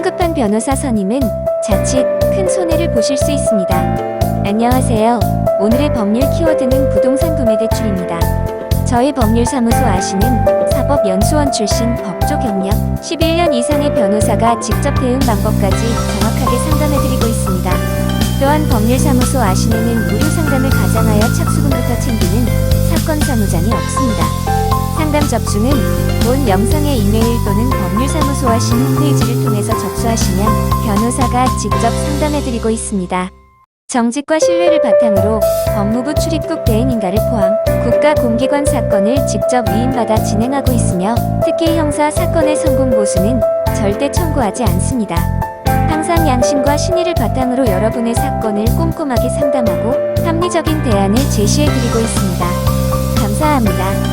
성급한 변호사 선임은 자칫 큰 손해를 보실 수 있습니다. 안녕하세요. 오늘의 법률 키워드는 부동산 구매 대출입니다. 저희 법률사무소 아시는 사법연수원 출신 법조 경력 11년 이상의 변호사가 직접 대응 방법까지 정확하게 상담해드리고 있습니다. 또한 법률사무소 아시는은 무료 상담을 가장하여 착수금부터 챙기는 사건 사무장이 없습니다. 상담 접수는 본 영상의 이메일 또는 법률사무소 아신 홈페이지를 통해서 접수하시면 변호사가 직접 상담해드리고 있습니다. 정직과 신뢰를 바탕으로 법무부 출입국 대행인가를 포함 국가공기관 사건을 직접 위임받아 진행하고 있으며 특히 형사 사건의 성공 보수는 절대 청구하지 않습니다. 항상 양심과 신의를 바탕으로 여러분의 사건을 꼼꼼하게 상담하고 합리적인 대안을 제시해드리고 있습니다. 감사합니다.